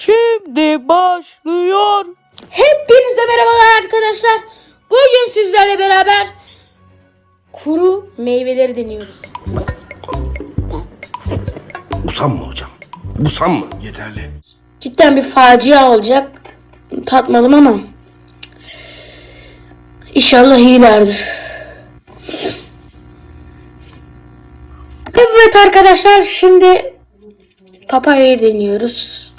Şimdi başlıyor. Hepinize merhabalar arkadaşlar. Bugün sizlerle beraber kuru meyveleri deniyoruz. Busam mı hocam? Busam mı? Yeterli. Cidden bir facia olacak. Tatmadım ama İnşallah iyilerdir. Evet arkadaşlar şimdi papayayı deniyoruz.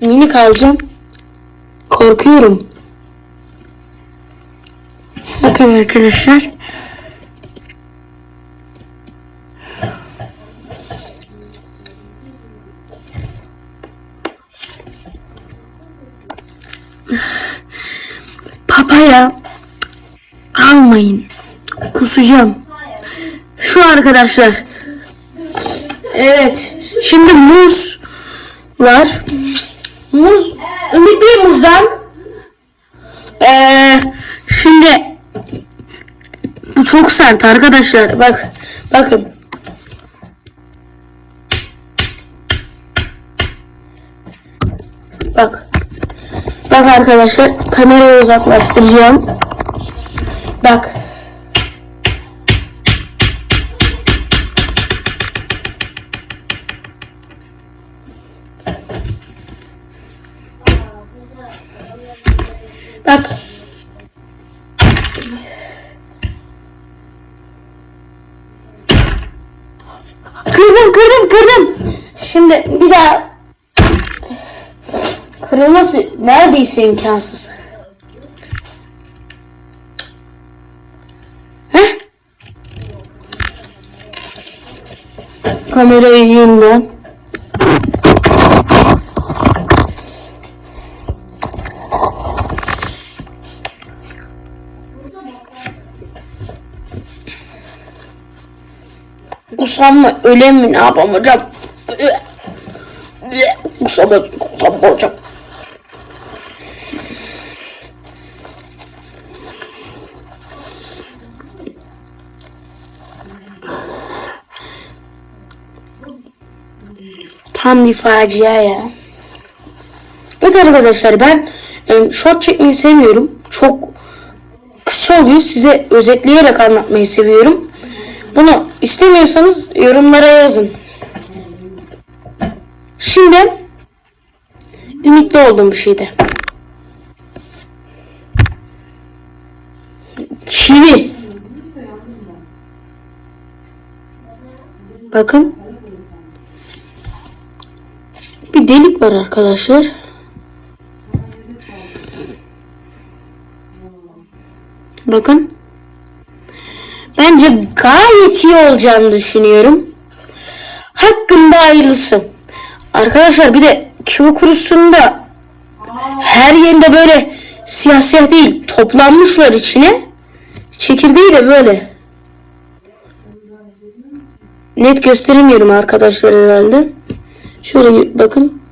Minik alacağım. Korkuyorum. Bakın arkadaşlar. Papaya almayın. Kusacağım. Şu arkadaşlar. Evet. Şimdi muz var. Muz. Ümitli muzdan. Ee, şimdi bu çok sert arkadaşlar. Bak. Bakın. Bak. Bak arkadaşlar kamerayı uzaklaştıracağım. Bak. Kırdım kırdım kırdım. Şimdi bir daha Kırılması neredeyse imkansız. Heh. Kamerayı yeniden. Kusam mı mi ne yapalım hocam? Kusam kusam hocam. Tam bir facia ya. Evet arkadaşlar ben e, short çekmeyi sevmiyorum. Çok kısa oluyor. Size özetleyerek anlatmayı seviyorum. Bunu istemiyorsanız yorumlara yazın. Şimdi ümitli olduğum bir şeydi. Kivi. Bakın. Bir delik var arkadaşlar. Bakın. Bence gayet iyi olacağını düşünüyorum. Hakkında hayırlısı. Arkadaşlar bir de kivi kurusunda her yerinde böyle siyah siyah değil toplanmışlar içine. Çekirdeği de böyle. Net gösteremiyorum arkadaşlar herhalde. Şöyle bakın.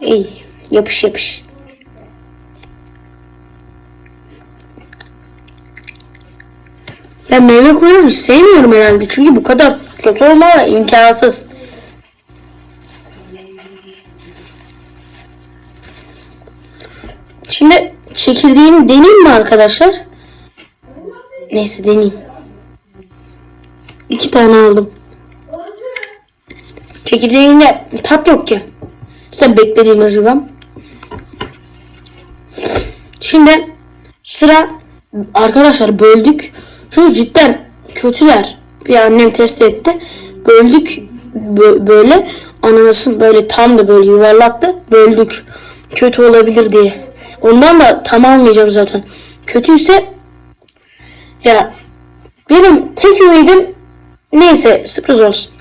İyi. Yapış yapış. Ben meyve kuyruğunu sevmiyorum herhalde. Çünkü bu kadar kötü olma imkansız. Şimdi çekirdeğini deneyeyim mi arkadaşlar? Neyse deneyeyim. İki tane aldım. Çekirdeğinde tat yok ki. İşte beklediğimiz gibi. Şimdi sıra arkadaşlar böldük. Çünkü cidden kötüler. Bir annem test etti. Böldük bö- böyle ananasın böyle tam da böyle yuvarlaktı. Böldük. Kötü olabilir diye. Ondan da tam almayacağım zaten. Kötüyse ya benim tek ümidim neyse sürpriz olsun.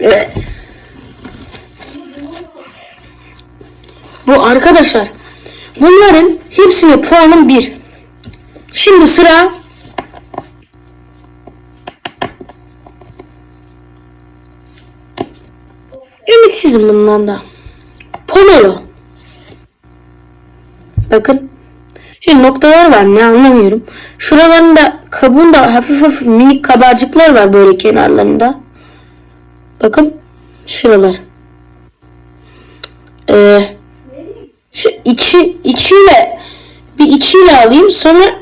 Evet. Bu arkadaşlar bunların hepsine puanım 1. Şimdi sıra Ümitsizim bundan da. Pomelo. Bakın. Şimdi noktalar var ne anlamıyorum. Şuralarında kabuğunda hafif hafif minik kabarcıklar var böyle kenarlarında. Bakın şuralar. Ee, içi içiyle bir içiyle alayım sonra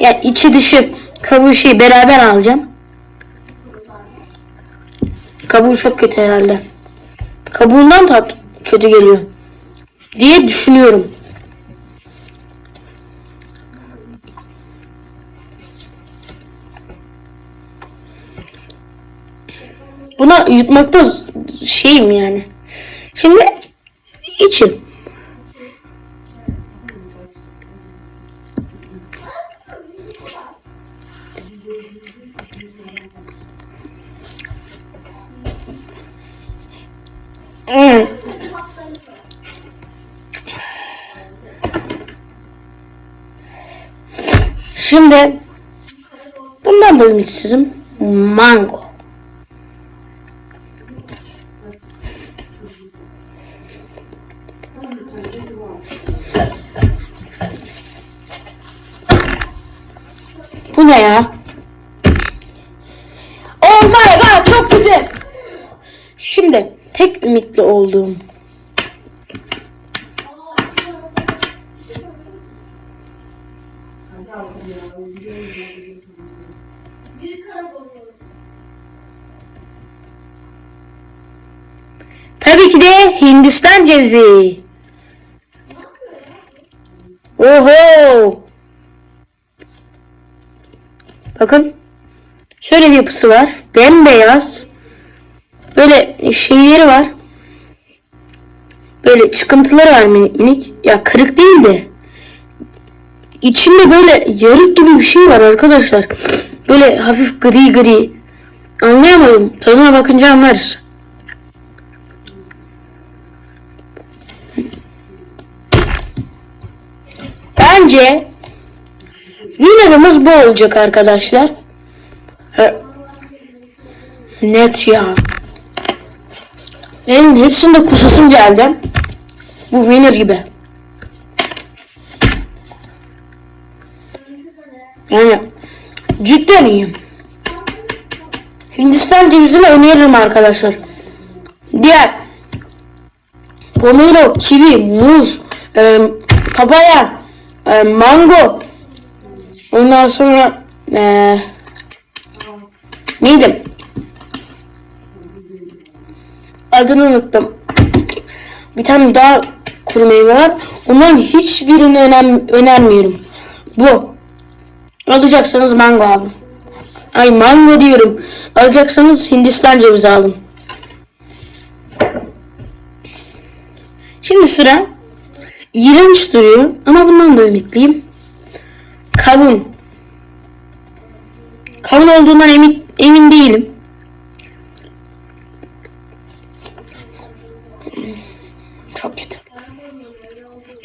yani içi dışı kabuğu şey beraber alacağım. Kabuğu çok kötü herhalde. Kabuğundan tat kötü geliyor diye düşünüyorum. Buna yutmakta şeyim yani. Şimdi için. Şimdi bundan da ümitsizim. Mango. Bu ne ya? Oh my god çok kötü. Şimdi tek ümitli olduğum tabii ki de Hindistan cevizi. Oho! Bakın. Şöyle bir yapısı var. Bembeyaz. Böyle şeyleri var. Böyle çıkıntıları var minik minik. Ya kırık değil de. İçinde böyle yarık gibi bir şey var arkadaşlar. Böyle hafif gri gri. Anlayamadım. Tadına bakınca anlarız. Bence winner'ımız bu olacak arkadaşlar. He. Net ya. Benim hepsinde kusasım geldi. Bu winner gibi. Yani cidden iyiyim. Hindistan cevizini öneririm arkadaşlar. Diğer pomelo, kivi, muz, e, papaya, e, mango, ondan sonra e, neydi? Adını unuttum. Bir tane daha kuru meyve var. Onların hiçbirini önem, önermiyorum. Bu. Alacaksanız mango alın. Ay mango diyorum. Alacaksanız Hindistan cevizi alın. Şimdi sıra iğrenç duruyor ama bundan da ümitliyim. Kavun. Kavun olduğundan emin, emin değilim. Çok kötü.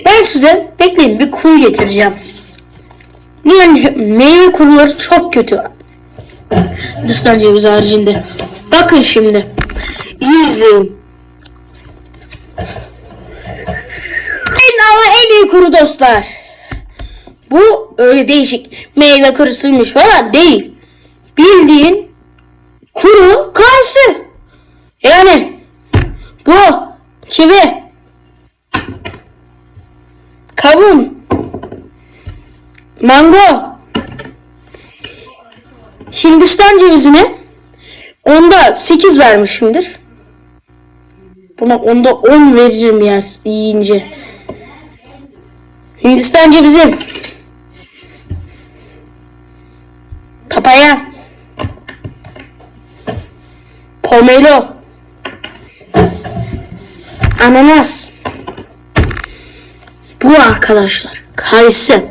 Ben size bekleyin bir kuru getireceğim. Yani meyve kuruları çok kötü. Hindistan cevizi haricinde. Bakın şimdi. İyi izleyin. Kuru dostlar. Bu öyle değişik meyve kurusuymuş falan değil. Bildiğin kuru kayısı. Yani bu kivi kavun mango Hindistan cevizine onda 8 vermişimdir. Buna onda 10 veririm ya yiyince. Hindistan cevizi. Papaya. Pomelo. Ananas. Bu arkadaşlar. Kayısı.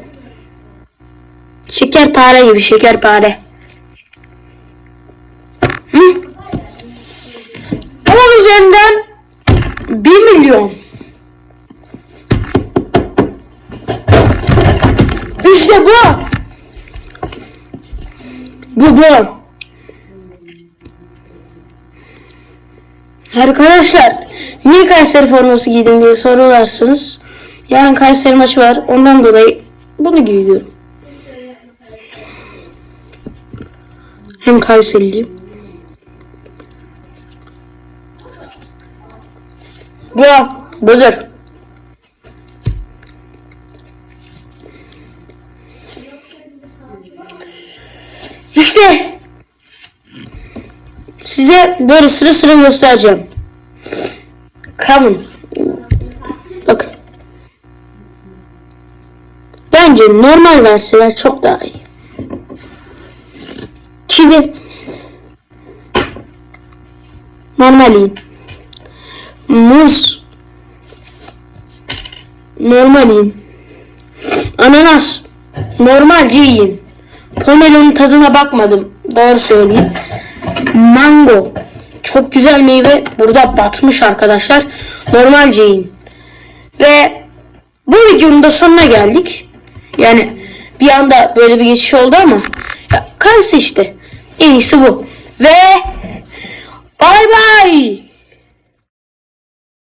Şekerpare gibi şekerpare. Bu bu. Arkadaşlar niye Kayseri forması giydim diye soruyorlarsınız. Yarın Kayseri maçı var. Ondan dolayı bunu giyiyorum. Hem Kayseriliyim. Bu, budur. Size böyle sıra sıra göstereceğim. Come Bakın. Bence normal verseler çok daha iyi. Kivi. Normal yiyin. Muz. Normal yiyin. Ananas. Normalce yiyin. Pomelonun tadına bakmadım. Doğru söyleyeyim. Mango. Çok güzel meyve. Burada batmış arkadaşlar. Normalce yiyin. Ve bu videonun da sonuna geldik. Yani bir anda böyle bir geçiş oldu ama ya, karısı işte. En iyisi bu. Ve bay bay.